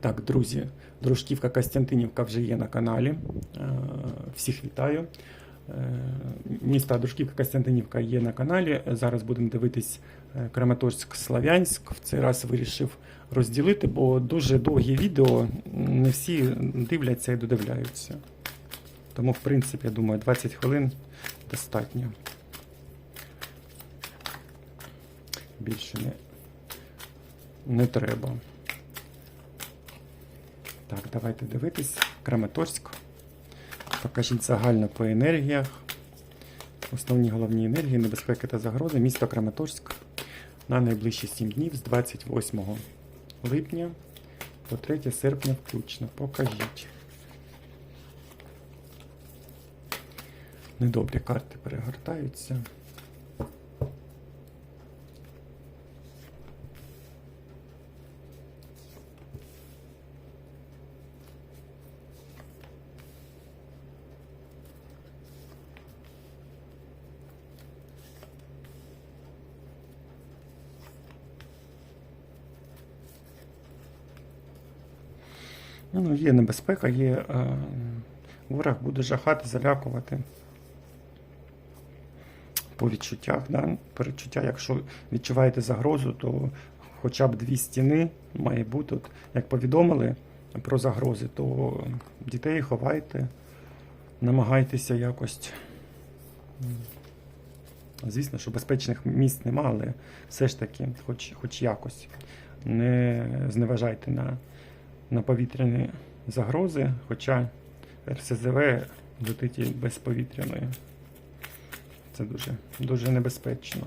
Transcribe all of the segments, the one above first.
Так, друзі, Дружківка Костянтинівка вже є на каналі. Е, Всіх вітаю. Е, Місто Дружківка Костянтинівка є на каналі. Зараз будемо дивитись е, Краматорськ Слав'янськ. В цей раз вирішив розділити, бо дуже довгі відео не всі дивляться і додивляються. Тому, в принципі, я думаю, 20 хвилин достатньо. Більше не, не треба. Так, давайте дивитись. Краматорськ. Покажіть загально по енергіях. Основні головні енергії, небезпеки та загрози. Місто Краматорськ на найближчі 7 днів з 28 липня по 3 серпня включно. Покажіть. Недобрі карти перегортаються. Ну, є небезпека, є е, ворог буде жахати, залякувати по відчуттях. Да? Перечуття, якщо відчуваєте загрозу, то хоча б дві стіни має бути. От, як повідомили про загрози, то дітей ховайте, намагайтеся якось. Звісно, що безпечних місць нема, але все ж таки, хоч, хоч якось, не зневажайте на на повітряні загрози, хоча РСЗВ летить без повітряної. Це дуже, дуже небезпечно.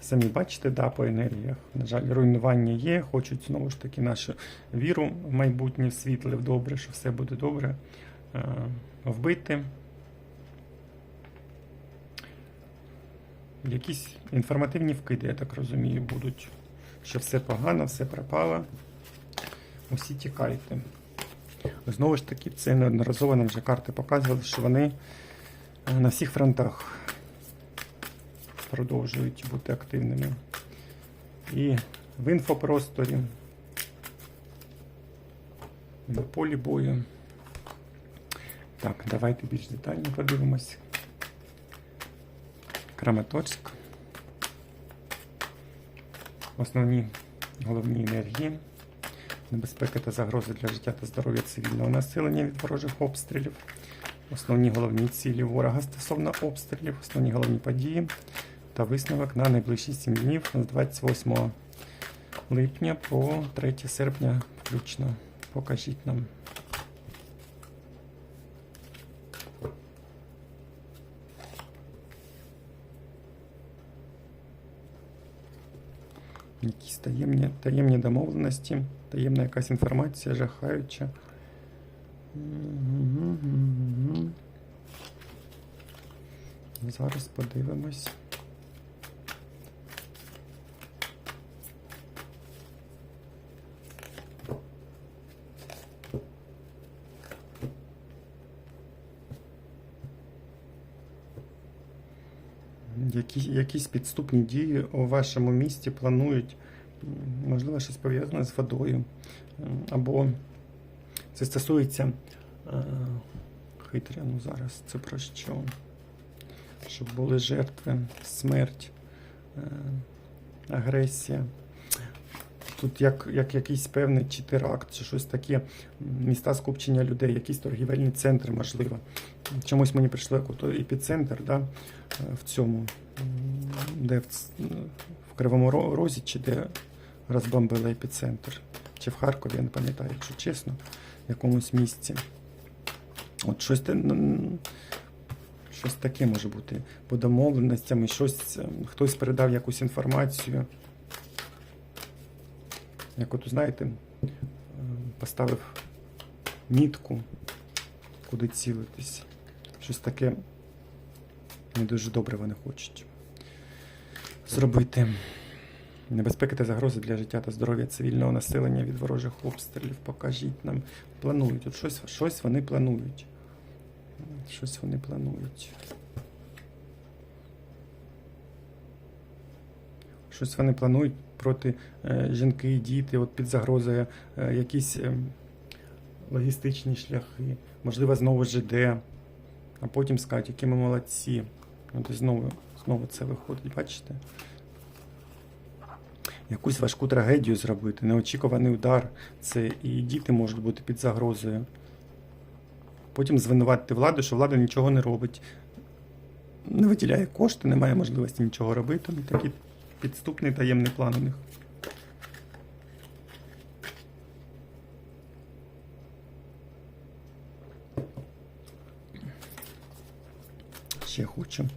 Самі бачите, да, по енергіях. На жаль, руйнування є, хочуть знову ж таки нашу віру в майбутнє, в світле, в добре, що все буде добре. е, Вбити. Якісь інформативні вкиди, я так розумію, будуть, що все погано, все пропало. Усі тікайте. Знову ж таки, це неодноразово нам вже карти показували, що вони е, на всіх фронтах продовжують бути активними. І в інфопросторі, і на полі бою. Так, давайте більш детально подивимось. Краматорськ. Основні головні енергії небезпеки та загрози для життя та здоров'я цивільного населення від ворожих обстрілів, основні головні цілі ворога стосовно обстрілів, основні головні події та висновок на найближчі 7 днів з 28 липня по 3 серпня включно. Покажіть нам. Якісь таємні, таємні домовленості, таємна якась інформація, жахаюча. Зараз подивимось. Які, якісь підступні дії у вашому місті планують, можливо, щось пов'язане з водою. Або це стосується е, хитря, ну зараз це про що? Щоб були жертви, смерть, е, агресія. Тут як, як якийсь певний чи теракт, чи щось таке, міста скупчення людей, якісь торгівельні центри, можливо. Чомусь мені прийшло як ото епіцентр да, е, в цьому, де в, в Кривому Розі, чи де розбомбили епіцентр. Чи в Харкові, я не пам'ятаю, якщо чесно, в якомусь місці. От щось, щось таке може бути. По домовленостям, і щось, е, хтось передав якусь інформацію. Як от, знаєте, е, поставив мітку, куди цілитись. Щось таке не дуже добре вони хочуть зробити. Небезпеки та загрози для життя та здоров'я цивільного населення від ворожих обстрілів. Покажіть нам. Планують. От щось, щось вони планують. Щось вони планують. Щось вони планують проти е, жінки, діти, от під загрозою е, якісь е, логістичні шляхи, можливо, знову ЖД, а потім скажуть, які ми молодці. От і знову, знову це виходить, бачите? Якусь важку трагедію зробити, неочікуваний удар. Це і діти можуть бути під загрозою. Потім звинуватити владу, що влада нічого не робить. Не виділяє кошти, не має можливості нічого робити. Ну, такий підступний таємний план у них. Ще хочу.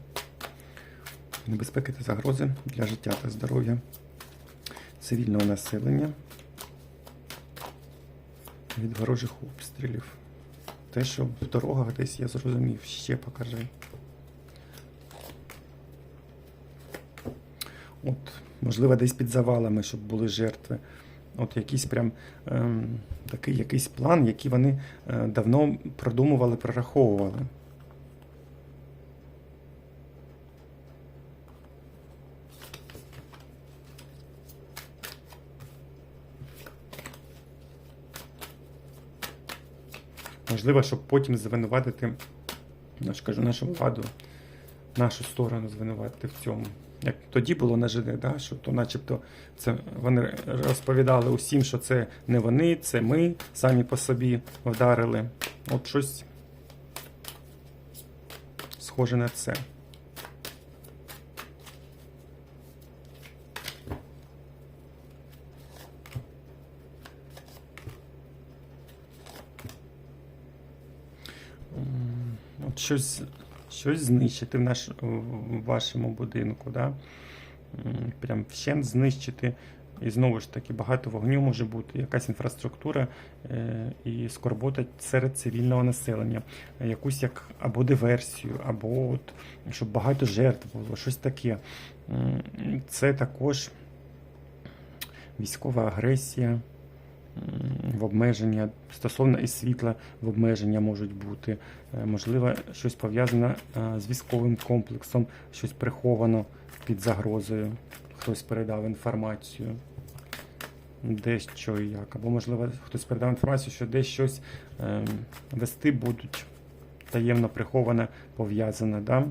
Небезпеки та загрози для життя та здоров'я цивільного населення від ворожих обстрілів. Те, що в дорогах десь я зрозумів, ще покажи. От, можливо, десь під завалами, щоб були жертви. От якийсь прям ем, такий якийсь план, який вони е, давно продумували, прораховували. Можливо, щоб потім звинуватити, я ж кажу, нашу владу, нашу сторону звинуватити в цьому. Як тоді було на ЖД, да, що то начебто це вони розповідали усім, що це не вони, це ми самі по собі вдарили. От щось схоже на це. Щось, щось знищити в, наш, в вашому будинку, да? Прям вщент знищити. І знову ж таки, багато вогню може бути, якась інфраструктура е, і скорбота серед цивільного населення, якусь як або диверсію, або от, щоб багато жертв було, щось таке. Це також військова агресія в обмеження стосовно і світла в обмеження можуть бути. Е, Можливо, щось пов'язане е, з військовим комплексом, щось приховано під загрозою. Хтось передав інформацію. Десь що і як. Або, можливо, хтось передав інформацію, що десь щось ем, вести будуть таємно приховане, пов'язане, да?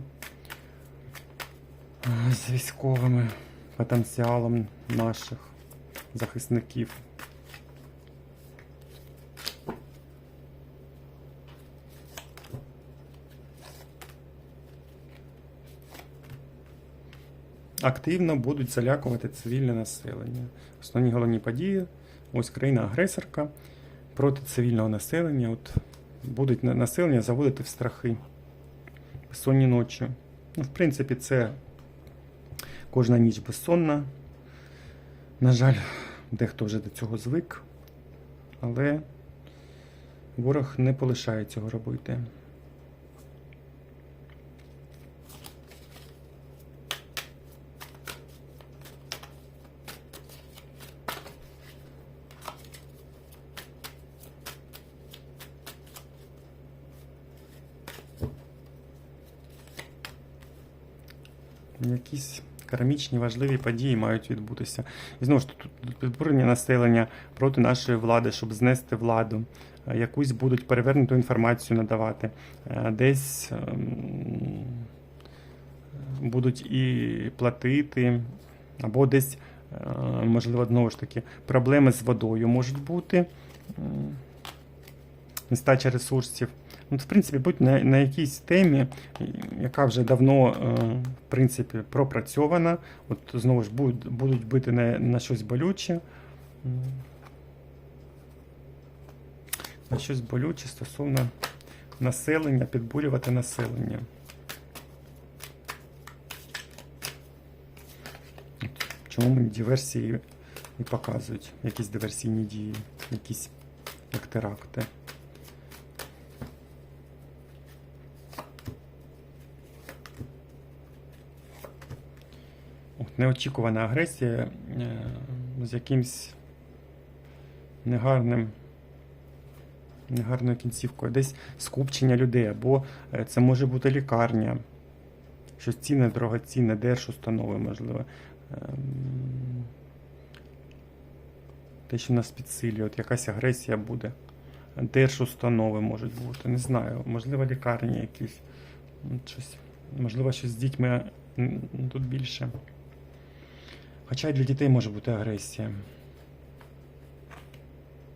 З військовими потенціалом наших захисників. Активно будуть залякувати цивільне населення. Основні головні події. Ось країна-агресорка проти цивільного населення. От будуть населення заводити в страхи безсонні ночі. Ну, в принципі, це кожна ніч безсонна. На жаль, дехто вже до цього звик, але ворог не полишає цього робити. Якісь кармічні важливі події мають відбутися. І знову ж тут підбурення населення проти нашої влади, щоб знести владу. Е, Якусь будуть перевернуту інформацію надавати. Е, Десь ем, будуть і платити, або десь, е, можливо, знову ж таки, проблеми з водою можуть бути. Нестача ресурсів. Ну, в принципі, будь на, на якійсь темі, яка вже давно е, в принципі, пропрацьована. От знову ж будуть, будуть бити на, на щось болюче. На щось болюче стосовно населення, підбурювати населення. От Чому мені диверсії і показують якісь диверсійні дії, якісь як теракти. Неочікувана агресія е, з якимсь негарним, негарною кінцівкою. Десь скупчення людей, або е, це може бути лікарня, щось цінне, дорогоцінне, держустанови, можливо. Ем, те, що нас підсилює, от якась агресія буде. Держустанови можуть бути, не знаю, можливо, лікарні якісь. Щось, можливо, щось з дітьми тут більше. Хоча й для дітей може бути агресія.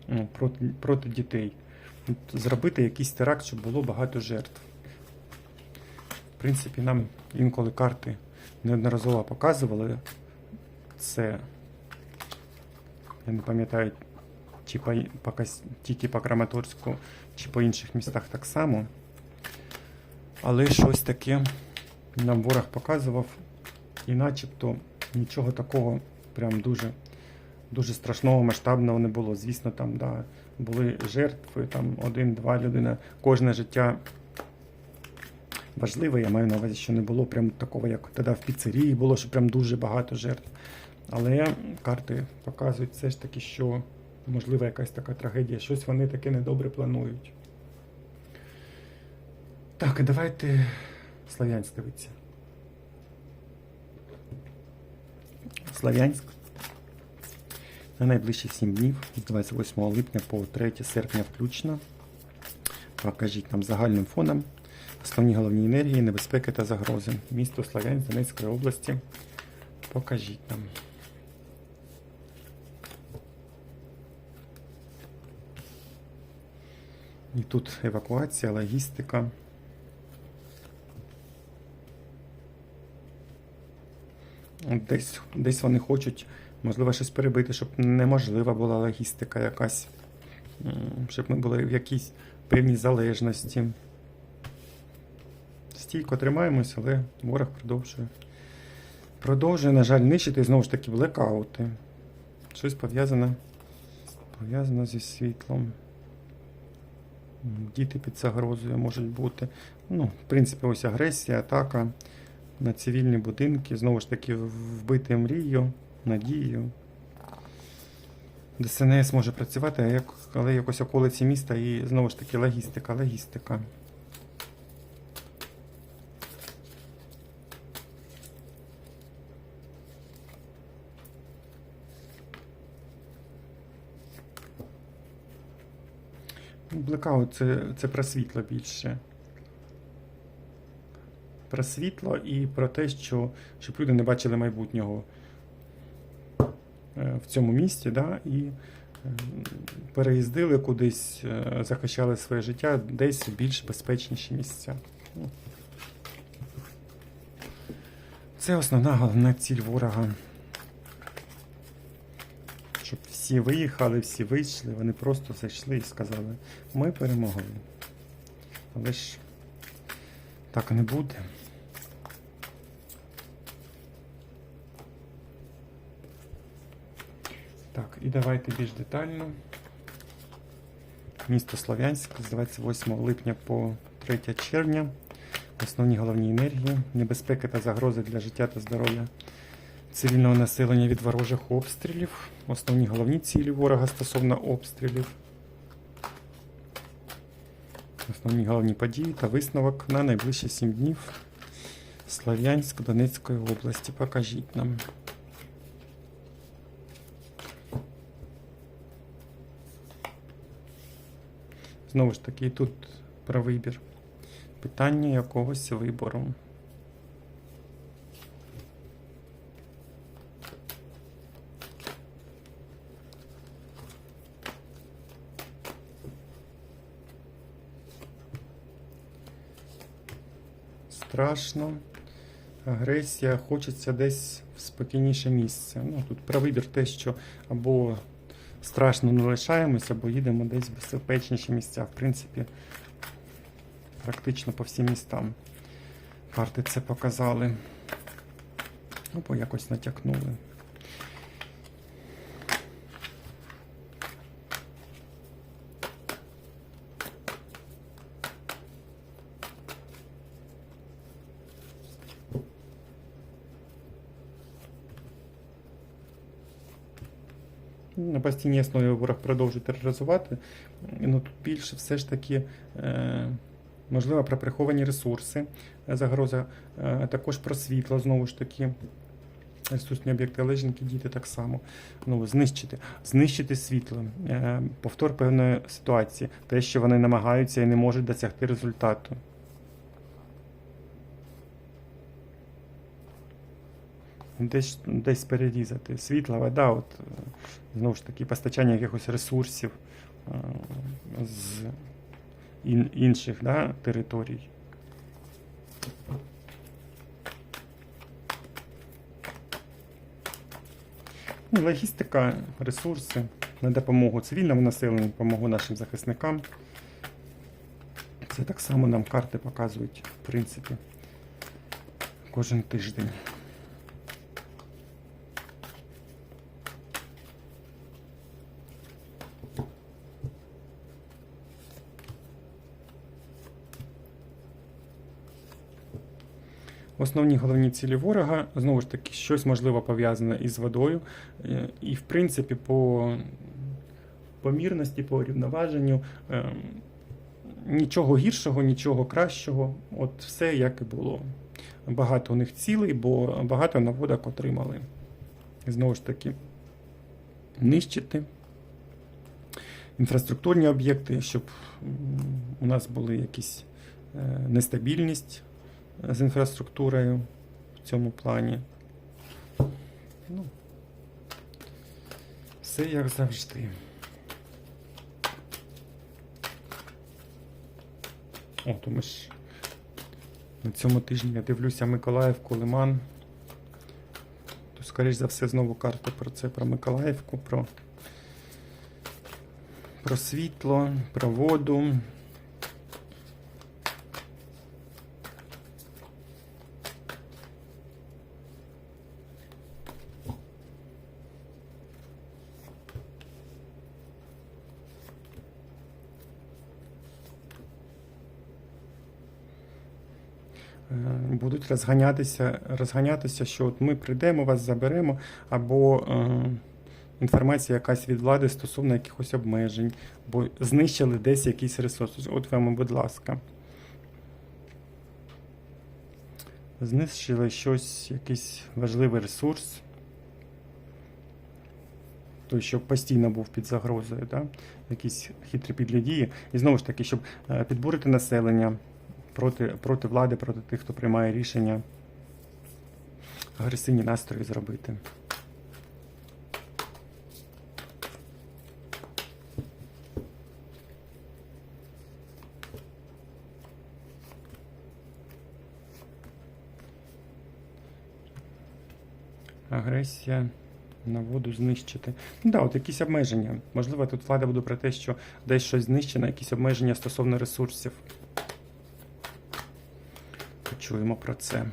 Ну, проти, проти дітей. Зробити якийсь теракт, щоб було багато жертв. В принципі, нам інколи карти неодноразово показували це. Я не пам'ятаю, чи по, тільки по Краматорську, чи по інших містах так само. Але щось таке нам ворог показував, і начебто нічого такого прям дуже, дуже страшного, масштабного не було. Звісно, там да, були жертви, там один-два людина, кожне життя важливе. Я маю на увазі, що не було прям такого, як тоді в піцерії було, що прям дуже багато жертв. Але карти показують все ж таки, що можливо якась така трагедія, щось вони таке недобре планують. Так, давайте Слов'янськ дивиться. Слов'янськ на найближчі 7 днів з 28 липня по 3 серпня включно. Покажіть нам загальним фоном основні головні енергії, небезпеки та загрози. Місто Слов'янськ Донецької області. Покажіть нам. І тут евакуація, логістика. Десь, десь вони хочуть, можливо, щось перебити, щоб неможлива була логістика якась, щоб ми були в якійсь певній залежності. Стійко тримаємось, але ворог продовжує. Продовжує, на жаль, нищити знову ж таки блекаути. Щось пов'язане, пов'язане зі світлом. Діти під загрозою можуть бути. Ну, в принципі, ось агресія, атака на цивільні будинки. Знову ж таки, вбити мрію, надію. ДСНС може працювати, але якось околиці міста і знову ж таки логістика, логістика. Блекаут це, це про світло більше. Про світло і про те, що, щоб люди не бачили майбутнього е, в цьому місті, да, і е, переїздили кудись, е, захищали своє життя десь в більш безпечніші місця. Ну. Це основна головна ціль ворога. Щоб всі виїхали, всі вийшли, вони просто зайшли і сказали, ми перемогли. Але ж так не буде. Так, і давайте більш детально. Місто Слов'янськ з 28 липня по 3 червня. Основні головні енергії, небезпеки та загрози для життя та здоров'я цивільного населення від ворожих обстрілів. Основні головні цілі ворога стосовно обстрілів. Основні головні події та висновок на найближчі 7 днів. Слов'янськ Донецької області. Покажіть нам. Знову ж таки, тут про вибір. Питання якогось вибору. Страшно. Агресія, хочеться десь в спокійніше місце. Ну, тут про вибір те, що або страшно не лишаємося, бо їдемо десь в безпечніші місця. В принципі, практично по всім містам. Карти це показали. Або якось натякнули. На постійній основі ворог продовжує тероризувати. Ну, тут більше все ж таки, е, можливо, про приховані ресурси, е, загроза, е, також про світло, знову ж таки. ресурсні об'єкти, але діти так само. Ну, знищити. Знищити світло. Повтор певної ситуації. Те, що вони намагаються і не можуть досягти результату. Десь, десь перерізати. Світла, вода, от, е, знову ж таки, постачання якихось ресурсів е, з інших да, територій. Ну, логістика, ресурси на допомогу цивільному населенню, допомогу нашим захисникам. Це так само нам карти показують, в принципі, кожен тиждень. Основні головні цілі ворога знову ж таки щось можливо пов'язане із водою. Е, І, в принципі, по помірності, по рівноваженню ем, нічого гіршого, нічого кращого. От все як і було. Багато у них цілей, бо багато наводок отримали. Знову ж таки, нищити інфраструктурні об'єкти, щоб у нас були якісь е, нестабільність з інфраструктурою в цьому плані. Ну, все як завжди. О, то ми ж на цьому тижні я дивлюся Миколаївку, Лиман. То, скоріш за все, знову карти про це, про Миколаївку, про, про світло, про воду. Е, будуть розганятися, розганятися, що от ми прийдемо, вас заберемо, або е, інформація якась від влади стосовно якихось обмежень, бо знищили десь якийсь ресурс. От вам, будь ласка. Знищили щось, якийсь важливий ресурс. Той, що постійно був під загрозою, да? якісь хитрі підлі дії. І знову ж таки, щоб е, підбурити населення проти, проти влади, проти тих, хто приймає рішення, агресивні настрої зробити. Агресія на воду знищити. Ну да, от якісь обмеження. Можливо, тут влада буде про те, що десь щось знищено, якісь обмеження стосовно ресурсів. Почуємо про це.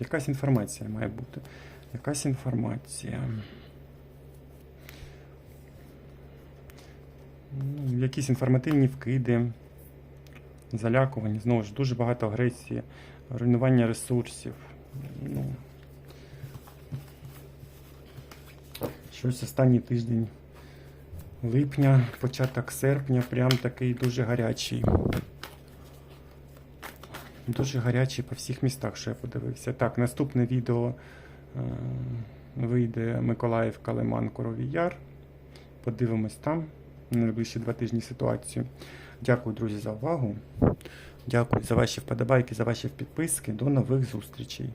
Якась інформація має бути. Якась інформація. Ну, якісь інформативні вкиди, залякування, знову ж дуже багато агресії, руйнування ресурсів. Ну, щось останній тиждень липня, початок серпня, прям такий дуже гарячий. Дуже гарячий по всіх містах, що я подивився. Так, наступне відео е, вийде Миколаївка, Лиман, Коровій Яр. Подивимось там на найближчі два тижні ситуацію. Дякую, друзі, за увагу. Дякую за ваші вподобайки, за ваші підписки. До нових зустрічей.